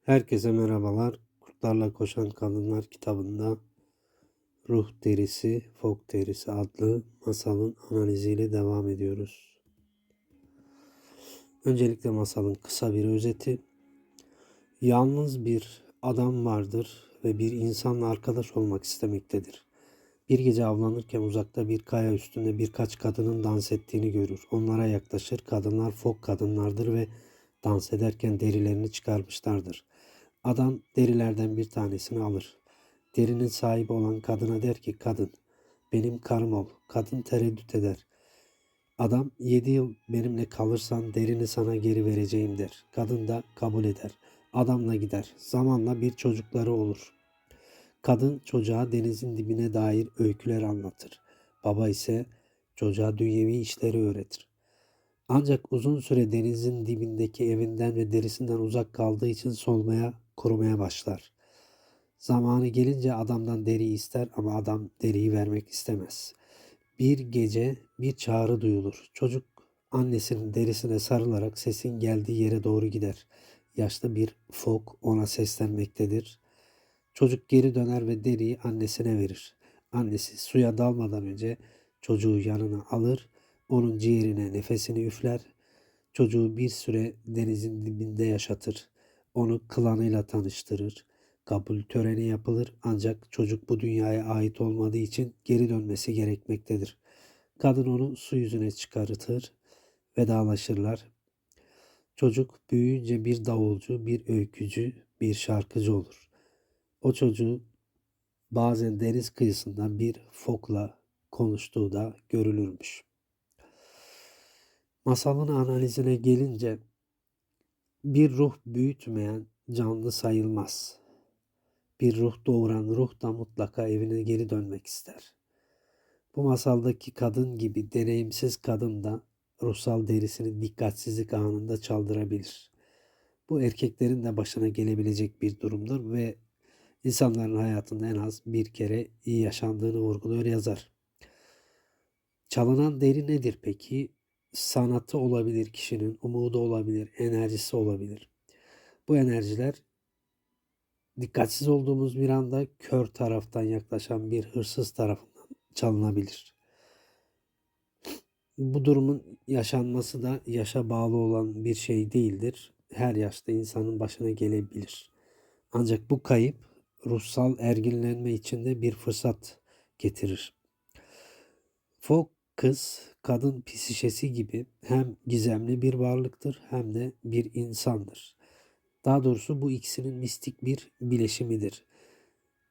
Herkese merhabalar. Kurtlarla Koşan Kadınlar kitabında Ruh Derisi, Fok Derisi adlı masalın analiziyle devam ediyoruz. Öncelikle masalın kısa bir özeti. Yalnız bir adam vardır ve bir insanla arkadaş olmak istemektedir. Bir gece avlanırken uzakta bir kaya üstünde birkaç kadının dans ettiğini görür. Onlara yaklaşır. Kadınlar fok kadınlardır ve dans ederken derilerini çıkarmışlardır. Adam derilerden bir tanesini alır. Derinin sahibi olan kadına der ki kadın benim karım ol. Kadın tereddüt eder. Adam yedi yıl benimle kalırsan derini sana geri vereceğim der. Kadın da kabul eder. Adamla gider. Zamanla bir çocukları olur. Kadın çocuğa denizin dibine dair öyküler anlatır. Baba ise çocuğa dünyevi işleri öğretir. Ancak uzun süre denizin dibindeki evinden ve derisinden uzak kaldığı için solmaya, kurumaya başlar. Zamanı gelince adamdan deri ister ama adam deriyi vermek istemez. Bir gece bir çağrı duyulur. Çocuk annesinin derisine sarılarak sesin geldiği yere doğru gider. Yaşlı bir fok ona seslenmektedir. Çocuk geri döner ve deriyi annesine verir. Annesi suya dalmadan önce çocuğu yanına alır, onun ciğerine nefesini üfler, çocuğu bir süre denizin dibinde yaşatır. Onu klanıyla tanıştırır. Kabul töreni yapılır ancak çocuk bu dünyaya ait olmadığı için geri dönmesi gerekmektedir. Kadın onu su yüzüne çıkartır, vedalaşırlar. Çocuk büyüyünce bir davulcu, bir öykücü, bir şarkıcı olur. O çocuğu bazen deniz kıyısından bir fokla konuştuğu da görülürmüş. Masalın analizine gelince bir ruh büyütmeyen canlı sayılmaz. Bir ruh doğuran ruh da mutlaka evine geri dönmek ister. Bu masaldaki kadın gibi deneyimsiz kadın da ruhsal derisini dikkatsizlik anında çaldırabilir. Bu erkeklerin de başına gelebilecek bir durumdur ve insanların hayatında en az bir kere iyi yaşandığını vurguluyor yazar. Çalınan deri nedir peki? Sanatı olabilir kişinin, umudu olabilir, enerjisi olabilir. Bu enerjiler dikkatsiz olduğumuz bir anda kör taraftan yaklaşan bir hırsız tarafından çalınabilir. Bu durumun yaşanması da yaşa bağlı olan bir şey değildir. Her yaşta insanın başına gelebilir. Ancak bu kayıp ruhsal erginlenme içinde bir fırsat getirir. Folk kız, kadın psişesi gibi hem gizemli bir varlıktır hem de bir insandır. Daha doğrusu bu ikisinin mistik bir bileşimidir.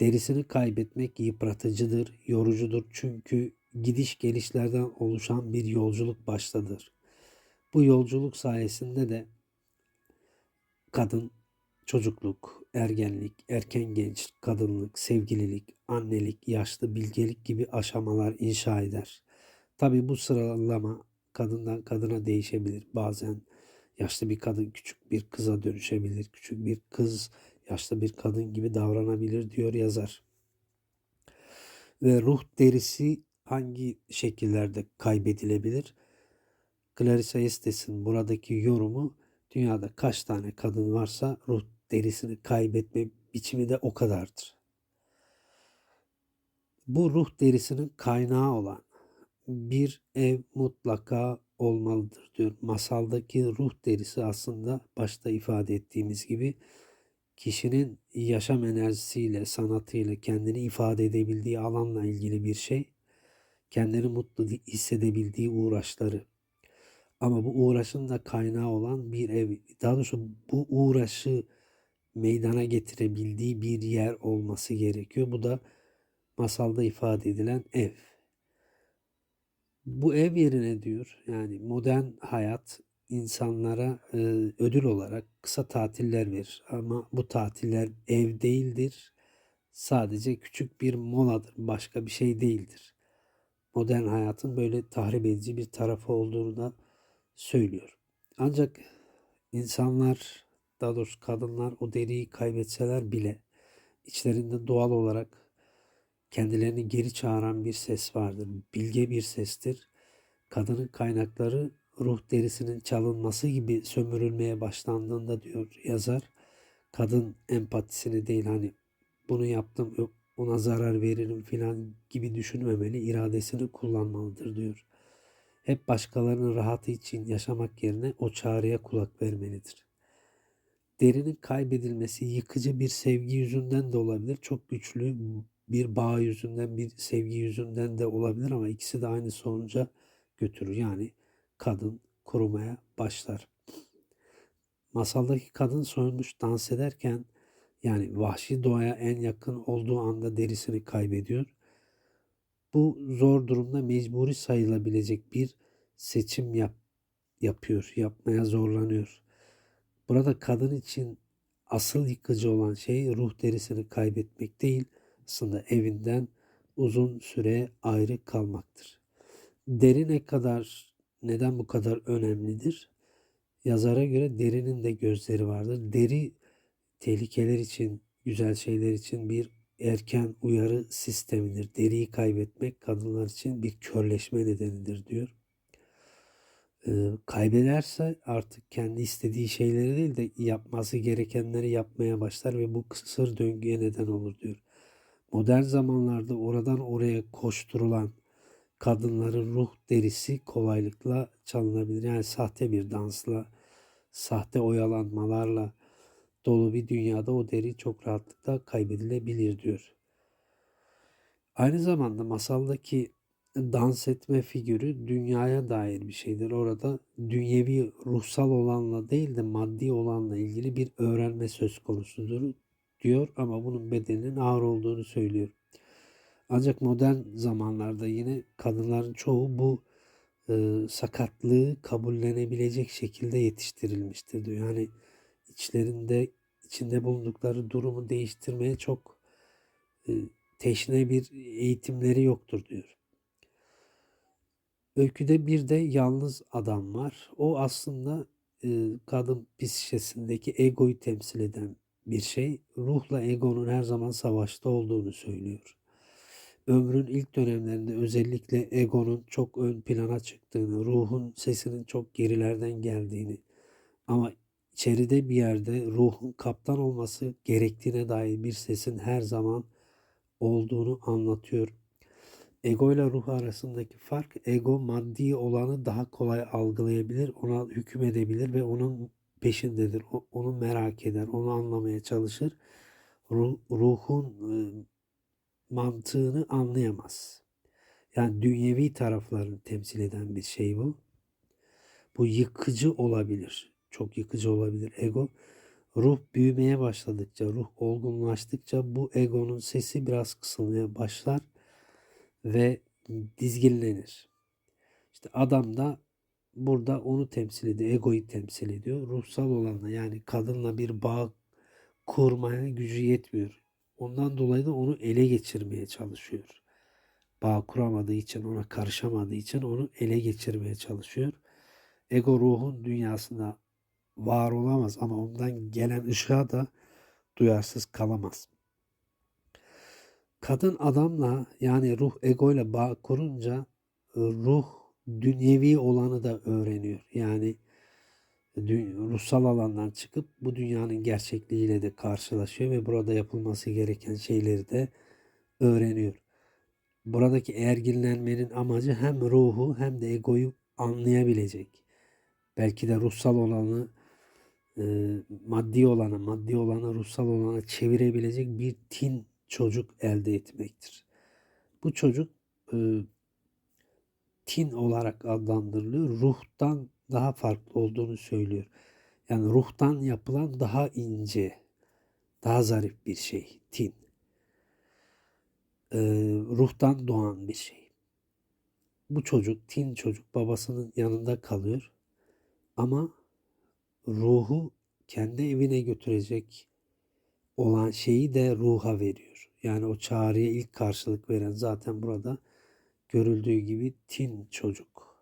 Derisini kaybetmek yıpratıcıdır, yorucudur çünkü gidiş gelişlerden oluşan bir yolculuk başladır. Bu yolculuk sayesinde de kadın çocukluk, ergenlik, erken genç, kadınlık, sevgililik, annelik, yaşlı bilgelik gibi aşamalar inşa eder. Tabi bu sıralama kadından kadına değişebilir. Bazen yaşlı bir kadın küçük bir kıza dönüşebilir. Küçük bir kız yaşlı bir kadın gibi davranabilir diyor yazar. Ve ruh derisi hangi şekillerde kaybedilebilir? Clarissa Estes'in buradaki yorumu dünyada kaç tane kadın varsa ruh derisini kaybetme biçimi de o kadardır. Bu ruh derisinin kaynağı olan bir ev mutlaka olmalıdır diyor. Masaldaki ruh derisi aslında başta ifade ettiğimiz gibi kişinin yaşam enerjisiyle, sanatıyla kendini ifade edebildiği alanla ilgili bir şey. Kendini mutlu hissedebildiği uğraşları. Ama bu uğraşın da kaynağı olan bir ev. Daha doğrusu bu uğraşı meydana getirebildiği bir yer olması gerekiyor. Bu da masalda ifade edilen ev. Bu ev yerine diyor yani modern hayat insanlara e, ödül olarak kısa tatiller verir. Ama bu tatiller ev değildir. Sadece küçük bir moladır. Başka bir şey değildir. Modern hayatın böyle tahrip edici bir tarafı olduğunu da söylüyor. Ancak insanlar daha doğrusu kadınlar o deriyi kaybetseler bile içlerinde doğal olarak kendilerini geri çağıran bir ses vardır. Bilge bir sestir. Kadının kaynakları ruh derisinin çalınması gibi sömürülmeye başlandığında diyor yazar. kadın empatisini değil hani bunu yaptım ona zarar veririm filan gibi düşünmemeli, iradesini kullanmalıdır diyor. Hep başkalarının rahatı için yaşamak yerine o çağrıya kulak vermelidir. Derinin kaybedilmesi yıkıcı bir sevgi yüzünden de olabilir. Çok güçlü bir bağ yüzünden, bir sevgi yüzünden de olabilir ama ikisi de aynı sonuca götürür. Yani kadın korumaya başlar. Masaldaki kadın soyunmuş dans ederken yani vahşi doğaya en yakın olduğu anda derisini kaybediyor. Bu zor durumda mecburi sayılabilecek bir seçim yap, yapıyor, yapmaya zorlanıyor. Burada kadın için asıl yıkıcı olan şey ruh derisini kaybetmek değil, aslında evinden uzun süre ayrı kalmaktır. Deri ne kadar, neden bu kadar önemlidir? Yazara göre derinin de gözleri vardır. Deri tehlikeler için, güzel şeyler için bir erken uyarı sistemidir. Deriyi kaybetmek kadınlar için bir körleşme nedenidir diyor. Ee, kaybederse artık kendi istediği şeyleri değil de yapması gerekenleri yapmaya başlar ve bu kısır döngüye neden olur diyor. Modern zamanlarda oradan oraya koşturulan kadınların ruh derisi kolaylıkla çalınabilir. Yani sahte bir dansla, sahte oyalanmalarla dolu bir dünyada o deri çok rahatlıkla kaybedilebilir diyor. Aynı zamanda masaldaki dans etme figürü dünyaya dair bir şeydir. Orada dünyevi ruhsal olanla değil de maddi olanla ilgili bir öğrenme söz konusudur diyor ama bunun bedelinin ağır olduğunu söylüyor. Ancak modern zamanlarda yine kadınların çoğu bu e, sakatlığı kabullenebilecek şekilde yetiştirilmiştir diyor. Yani içlerinde içinde bulundukları durumu değiştirmeye çok e, teşne bir eğitimleri yoktur diyor. Öyküde bir de yalnız adam var. O aslında e, kadın psikisindeki egoyu temsil eden bir şey. Ruhla egonun her zaman savaşta olduğunu söylüyor. Ömrün ilk dönemlerinde özellikle egonun çok ön plana çıktığını, ruhun sesinin çok gerilerden geldiğini ama içeride bir yerde ruhun kaptan olması gerektiğine dair bir sesin her zaman olduğunu anlatıyor. Ego ile ruh arasındaki fark ego maddi olanı daha kolay algılayabilir, ona hüküm edebilir ve onun peşindedir. Onu merak eder, onu anlamaya çalışır. Ruh, ruhun e, mantığını anlayamaz. Yani dünyevi taraflarını temsil eden bir şey bu. Bu yıkıcı olabilir. Çok yıkıcı olabilir ego. Ruh büyümeye başladıkça, ruh olgunlaştıkça bu egonun sesi biraz kısılmaya başlar ve dizginlenir. İşte adam da burada onu temsil ediyor, egoyu temsil ediyor. Ruhsal olanla yani kadınla bir bağ kurmaya gücü yetmiyor. Ondan dolayı da onu ele geçirmeye çalışıyor. Bağ kuramadığı için, ona karışamadığı için onu ele geçirmeye çalışıyor. Ego ruhun dünyasında var olamaz ama ondan gelen ışığa da duyarsız kalamaz. Kadın adamla yani ruh ego ile bağ kurunca e, ruh dünyevi olanı da öğreniyor. Yani ruhsal alandan çıkıp bu dünyanın gerçekliğiyle de karşılaşıyor ve burada yapılması gereken şeyleri de öğreniyor. Buradaki erginlenmenin amacı hem ruhu hem de egoyu anlayabilecek. Belki de ruhsal olanı e, maddi olana, maddi olanı ruhsal olana çevirebilecek bir tin çocuk elde etmektir. Bu çocuk e, tin olarak adlandırılıyor. Ruhtan daha farklı olduğunu söylüyor. Yani ruhtan yapılan daha ince, daha zarif bir şey. Tin. Ee, ruhtan doğan bir şey. Bu çocuk, tin çocuk babasının yanında kalıyor. Ama ruhu kendi evine götürecek olan şeyi de ruha veriyor. Yani o çağrıya ilk karşılık veren zaten burada görüldüğü gibi tin çocuk.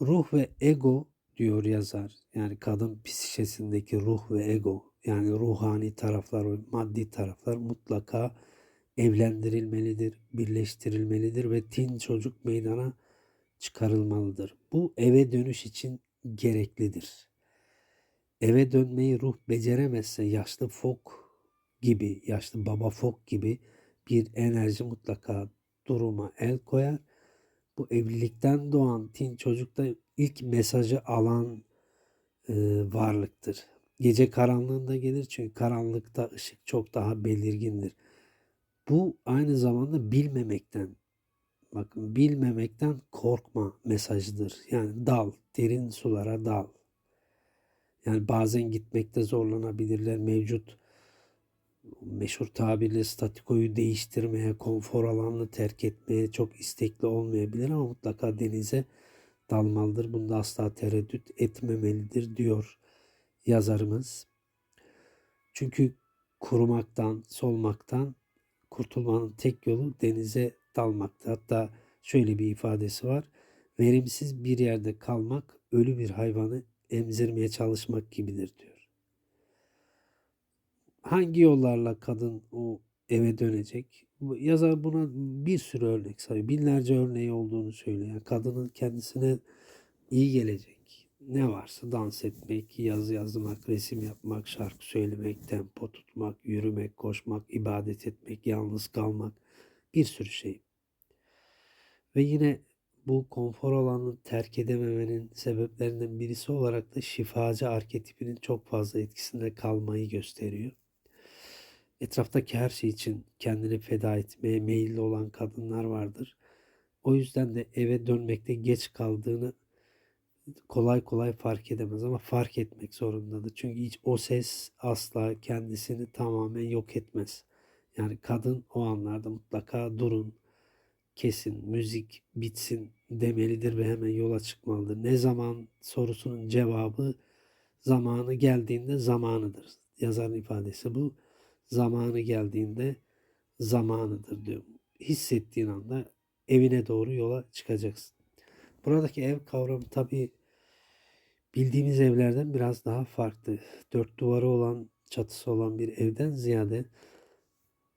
Ruh ve ego diyor yazar. Yani kadın psikesindeki ruh ve ego yani ruhani taraflar ve maddi taraflar mutlaka evlendirilmelidir, birleştirilmelidir ve tin çocuk meydana çıkarılmalıdır. Bu eve dönüş için gereklidir. eve dönmeyi ruh beceremezse yaşlı fok gibi, yaşlı baba fok gibi bir enerji mutlaka duruma el koyar. Bu evlilikten doğan tin çocukta ilk mesajı alan e, varlıktır. Gece karanlığında gelir çünkü karanlıkta ışık çok daha belirgindir. Bu aynı zamanda bilmemekten, bakın bilmemekten korkma mesajıdır. Yani dal, derin sulara dal. Yani bazen gitmekte zorlanabilirler mevcut meşhur tabirle statikoyu değiştirmeye, konfor alanını terk etmeye çok istekli olmayabilir ama mutlaka denize dalmalıdır. Bunda asla tereddüt etmemelidir diyor yazarımız. Çünkü kurumaktan, solmaktan kurtulmanın tek yolu denize dalmaktır. Hatta şöyle bir ifadesi var. Verimsiz bir yerde kalmak ölü bir hayvanı emzirmeye çalışmak gibidir diyor. Hangi yollarla kadın o eve dönecek? Yazar buna bir sürü örnek sayıyor. Binlerce örneği olduğunu söylüyor. Yani kadının kendisine iyi gelecek. Ne varsa dans etmek, yazı yazmak, resim yapmak, şarkı söylemek, tempo tutmak, yürümek, koşmak, ibadet etmek, yalnız kalmak bir sürü şey. Ve yine bu konfor alanını terk edememenin sebeplerinden birisi olarak da şifacı arketipinin çok fazla etkisinde kalmayı gösteriyor. Etraftaki her şey için kendini feda etmeye meyilli olan kadınlar vardır. O yüzden de eve dönmekte geç kaldığını kolay kolay fark edemez ama fark etmek zorundadır. Çünkü hiç o ses asla kendisini tamamen yok etmez. Yani kadın o anlarda mutlaka durun, kesin, müzik bitsin demelidir ve hemen yola çıkmalıdır. Ne zaman sorusunun cevabı zamanı geldiğinde zamanıdır. Yazarın ifadesi bu zamanı geldiğinde zamanıdır diyor. Hissettiğin anda evine doğru yola çıkacaksın. Buradaki ev kavramı tabi bildiğimiz evlerden biraz daha farklı. Dört duvarı olan, çatısı olan bir evden ziyade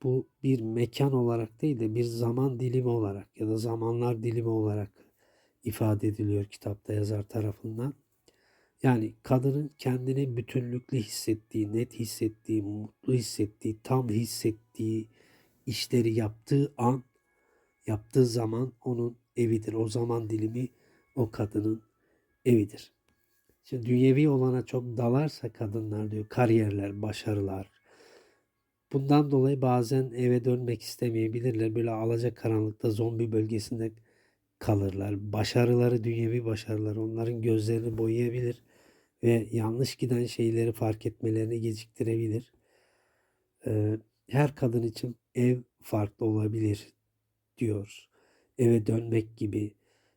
bu bir mekan olarak değil de bir zaman dilimi olarak ya da zamanlar dilimi olarak ifade ediliyor kitapta yazar tarafından. Yani kadının kendini bütünlüklü hissettiği, net hissettiği, mutlu hissettiği, tam hissettiği işleri yaptığı an, yaptığı zaman onun evidir. O zaman dilimi o kadının evidir. Şimdi dünyevi olana çok dalarsa kadınlar diyor kariyerler, başarılar. Bundan dolayı bazen eve dönmek istemeyebilirler. Böyle alacak karanlıkta zombi bölgesinde kalırlar. Başarıları, dünyevi başarıları onların gözlerini boyayabilir ve yanlış giden şeyleri fark etmelerini geciktirebilir. Her kadın için ev farklı olabilir diyor. Eve dönmek gibi.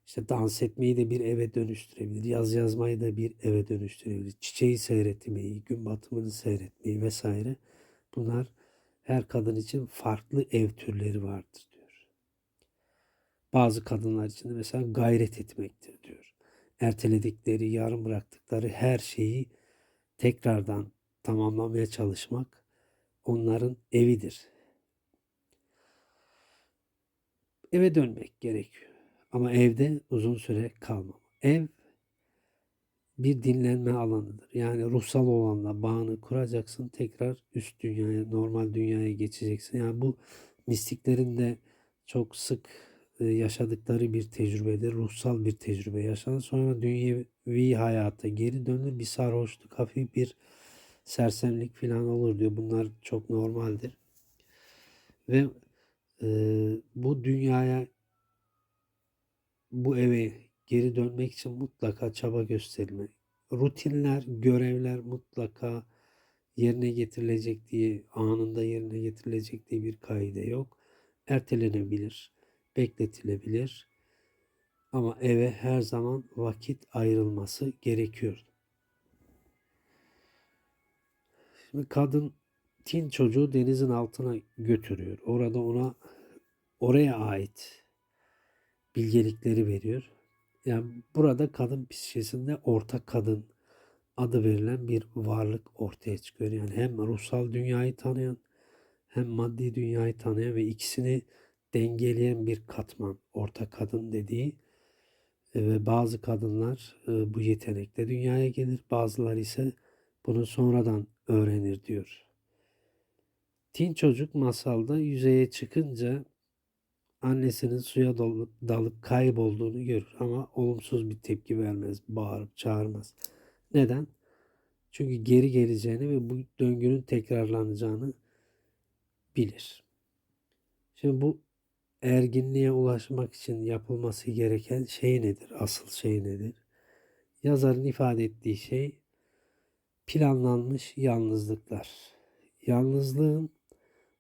İşte dans etmeyi de bir eve dönüştürebilir. Yaz yazmayı da bir eve dönüştürebilir. Çiçeği seyretmeyi, gün batımını seyretmeyi vesaire. Bunlar her kadın için farklı ev türleri vardır. Bazı kadınlar için de mesela gayret etmektir diyor erteledikleri, yarım bıraktıkları her şeyi tekrardan tamamlamaya çalışmak onların evidir. Eve dönmek gerekiyor. Ama evde uzun süre kalmam. Ev bir dinlenme alanıdır. Yani ruhsal olanla bağını kuracaksın. Tekrar üst dünyaya, normal dünyaya geçeceksin. Yani bu mistiklerin de çok sık yaşadıkları bir tecrübedir. Ruhsal bir tecrübe yaşanır. Sonra dünyevi hayata geri dönür. Bir sarhoşluk, hafif bir sersemlik falan olur diyor. Bunlar çok normaldir. Ve e, bu dünyaya bu eve geri dönmek için mutlaka çaba gösterilmeli. Rutinler, görevler mutlaka yerine getirilecek diye, anında yerine getirilecek diye bir kaide yok. Ertelenebilir bekletilebilir. Ama eve her zaman vakit ayrılması gerekiyor. Şimdi kadın tin çocuğu denizin altına götürüyor. Orada ona oraya ait bilgelikleri veriyor. Yani burada kadın psikolojisinde orta kadın adı verilen bir varlık ortaya çıkıyor. Yani hem ruhsal dünyayı tanıyan hem maddi dünyayı tanıyan ve ikisini dengeleyen bir katman orta kadın dediği e, ve bazı kadınlar e, bu yetenekle dünyaya gelir bazıları ise Bunu sonradan öğrenir diyor. Tin çocuk masalda yüzeye çıkınca annesinin suya dalıp, dalıp kaybolduğunu görür ama olumsuz bir tepki vermez, bağırıp çağırmaz. Neden? Çünkü geri geleceğini ve bu döngünün tekrarlanacağını bilir. Şimdi bu erginliğe ulaşmak için yapılması gereken şey nedir? Asıl şey nedir? Yazarın ifade ettiği şey planlanmış yalnızlıklar. Yalnızlığın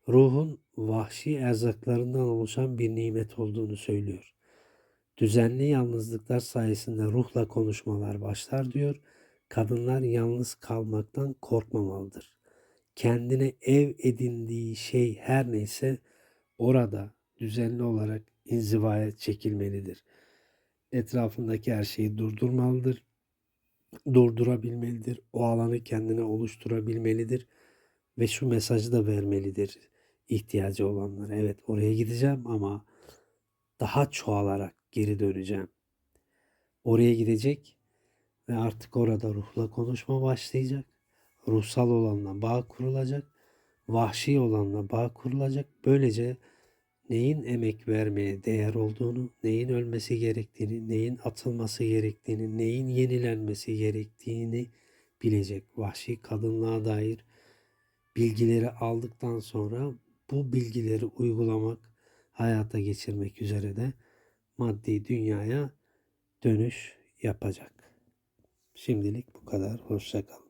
ruhun vahşi erzaklarından oluşan bir nimet olduğunu söylüyor. Düzenli yalnızlıklar sayesinde ruhla konuşmalar başlar diyor. Kadınlar yalnız kalmaktan korkmamalıdır. Kendine ev edindiği şey her neyse orada düzenli olarak inzivaya çekilmelidir. Etrafındaki her şeyi durdurmalıdır. Durdurabilmelidir. O alanı kendine oluşturabilmelidir. Ve şu mesajı da vermelidir ihtiyacı olanlara. Evet oraya gideceğim ama daha çoğalarak geri döneceğim. Oraya gidecek ve artık orada ruhla konuşma başlayacak. Ruhsal olanla bağ kurulacak. Vahşi olanla bağ kurulacak. Böylece neyin emek vermeye değer olduğunu, neyin ölmesi gerektiğini, neyin atılması gerektiğini, neyin yenilenmesi gerektiğini bilecek. Vahşi kadınlığa dair bilgileri aldıktan sonra bu bilgileri uygulamak, hayata geçirmek üzere de maddi dünyaya dönüş yapacak. Şimdilik bu kadar. Hoşça kalın.